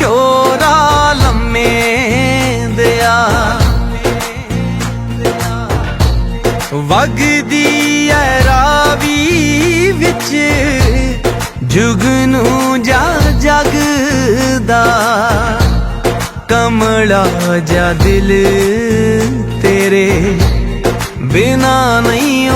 ਸ਼ੋਰਾ ਲੰਮੇ ਦਿਆ। ਵਗਦੀ ਐ ਰਾਵੀ ਵਿੱਚ ਜੁਗਨੂ ਜਾ ਜਗਦਾ ਕਮਲਾ ਜਾ ਦਿਲ ਤੇਰੇ ਬਿਨਾ ਨਹੀਂ